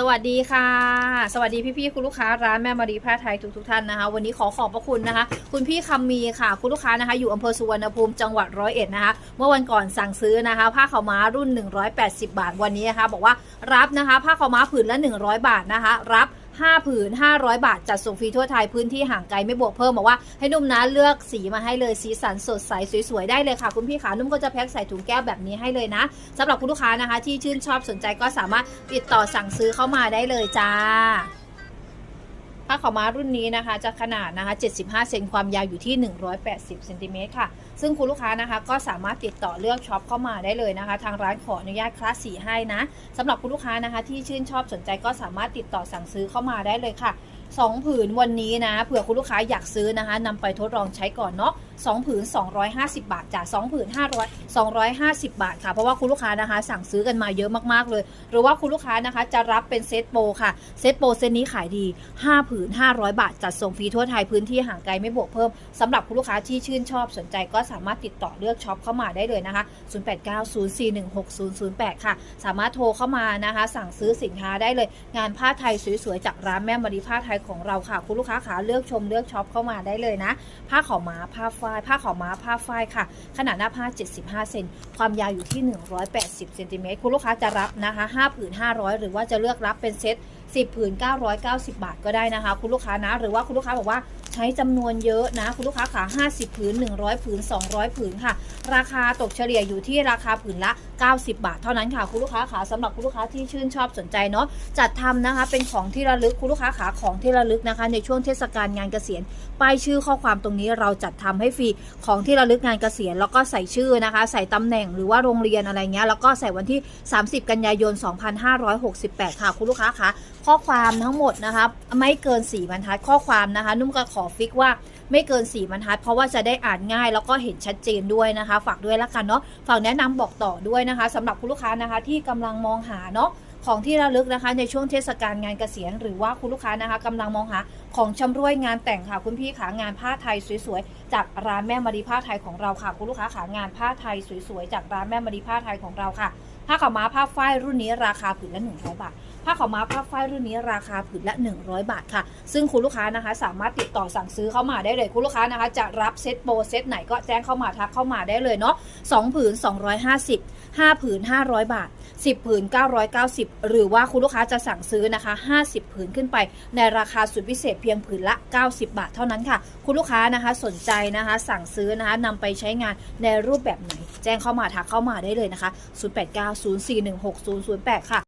สวัสดีค่ะ สวัสดีพี่ๆคุณลูกค้าร้านแม่มารีผ้าไทยทุกทุกๆท่านนะคะ วันนี้ขอขอบพระคุณนะคะ คุณพี่คำมีค่ะ คุณลูกค้านะคะ อยู่อำเภอสุวรรณภูมิจังหวัดร้อยเอ็ดนะคะ เมื่อวันก่อนสั่งซื้อนะคะ ผ้าขาวม้ารุ่น 180 บาทวันนี้นะคะ บอกว่ารับนะคะ ผ้าขาวม้าผืนละ 100 บาทนะคะ รับ 5 ผืน 500 บาท จัดส่งฟรีทั่วไทยพื้นที่ห่างไกลไม่บวกเพิ่มบอกว่าให้นุ่มนะเลือกสีมาให้เลยสีสันสดใสสวยๆได้เลยค่ะ คุณพี่ขานุ่มก็จะแพ็คใส่ถุงแก้วแบบนี้ให้เลยนะ สำหรับคุณลูกค้านะคะ ที่ชื่นชอบสนใจก็สามารถติดต่อสั่งซื้อเข้ามาได้เลยจ้า ผ้าขาวม้ารุ่นนี้นะคะ จะขนาดนะคะ 75 เซนความยาวอยู่ที่ 180เซนติเมตรค่ะ ซึ่งคุณลูกค้านะคะก็สามารถติดต่อเลือกช็อปเข้ามาได้เลยนะคะ ทางร้านขออนุญาตคลาสสีให้นะสำหรับคุณลูกค้านะคะที่ชื่นชอบสนใจก็สามารถติดต่อสั่งซื้อเข้ามาได้เลยค่ะ 2 ผืนวันนี้นะ เผื่อคุณลูกค้าอยากซื้อนะคะนำไปทดลองใช้ก่อนเนาะ2ผืน 250 บาทจาก2ผืน500 250 บาทค่ะ เพราะว่าคุณลูกค้านะคะ สั่งซื้อกันมาเยอะมากๆเลย หรือว่าคุณลูกค้านะคะจะรับเป็นเซตโปรค่ะ เซตโปรเซตนี้ขายดี 5 ผืน 500 บาท จัดส่งฟรีทั่วไทยพื้นที่ห่างไกลไม่บวกเพิ่มสำหรับคุณลูกค้าที่ชื่นชอบสนใจก็สามารถติดต่อเลือกช็อปเข้ามาได้เลยนะคะ 0890416008 ค่ะ สามารถโทรเข้ามานะคะ สั่งซื้อสินค้าได้เลย งานผ้าไทยสวยๆจากร้านแม่มารีผ้าไทยของเราค่ะ คุณลูกค้าขาเลือกชมเลือกช็อปเข้ามาได้เลยนะ ผ้าขาวม้าผ้าฝ้ายผ้าขาวม้าผ้าฝ้ายค่ะ ขนาดหน้าผ้า 75 เซนความยาวอยู่ที่ 180เซนติเมตรคุณลูกค้าจะรับนะคะ5ผืน500 หรือว่าจะเลือกรับเป็นเซต10ผืน990 บาทก็ได้นะคะ คุณลูกค้านะ หรือว่าคุณลูกค้าบอกว่า ช้จำนวนเยอะนะ คุณลูกค้าขา50ผืน100ผืน200ผืนค่ะ ราคาตกเฉลี่ยอยู่ที่ราคาผืนละ 90 บาท เท่านั้นค่ะ คุณลูกค้าขาสำหรับคุณลูกค้าที่ชื่นชอบสนใจเนาะจัดทำนะคะ เป็นของที่ระลึกคุณลูกค้าขาของที่ระลึกนะคะ ในช่วงเทศกาลงานเกษียณป้ายชื่อข้อความตรงนี้เราจัดทำให้ฟรีของที่ระลึกงานเกษียณแล้วก็ใส่ชื่อนะคะ ใส่ตำแหน่งหรือว่าโรงเรียนอะไรเงี้ยแล้วก็ใส่วันที่ 30 กันยายน 2568 ค่ะ คุณลูกค้าคะข้อความทั้งหมดนะคะไม่เกิน4บรรทัดข้อความนะคะ นุ่มก็ขอฟิกว่าไม่เกิน4บรรทัด เพราะว่าจะได้อ่านง่ายแล้วก็เห็นชัดเจนด้วยนะคะ ฝากด้วยละกันเนาะฝากแนะนำบอกต่อด้วยนะคะสำหรับคุณลูกค้านะคะ ที่กำลังมองหาเนาะของที่ระลึกนะคะในช่วงเทศกาลงานเกษียณหรือว่าคุณลูกค้านะคะกำลังมองหาของชำรวยงานแต่งค่ะคุณพี่ขางานผ้าไทยสวยๆจากร้านแม่มารีผ้าไทยของเราค่ะ คุณลูกค้าขางานผ้าไทยสวยๆจากร้านแม่มารีผ้าไทยของเราค่ะ ผ้าขาวม้าผ้าฝ้ายรุ่นนี้ราคาผืนละ100บาทผ้าขาวม้าผ้าฝ้ายรุ่นนี้ราคาผืนละ 100 บาทค่ะ ซึ่งคุณลูกค้านะคะ สามารถติดต่อสั่งซื้อเข้ามาได้เลยคุณลูกค้านะคะ จะรับเซตโปรเซตไหนก็แจ้งเข้ามาทักเข้ามาได้เลยเนาะ2ผืน 250 5ผืน 500 บาท 10 ผืน 990 หรือว่าคุณลูกค้าจะสั่งซื้อนะคะ 50 ผืนขึ้นไป ในราคาสุดพิเศษเพียงผืนละ 90 บาทเท่านั้นค่ะ คุณลูกค้านะคะสนใจนะคะ สั่งซื้อนะคะนำไปใช้งานในรูปแบบไหน แจ้งเข้ามาทักเข้ามาได้เลยนะคะ 0890416008 ค่ะ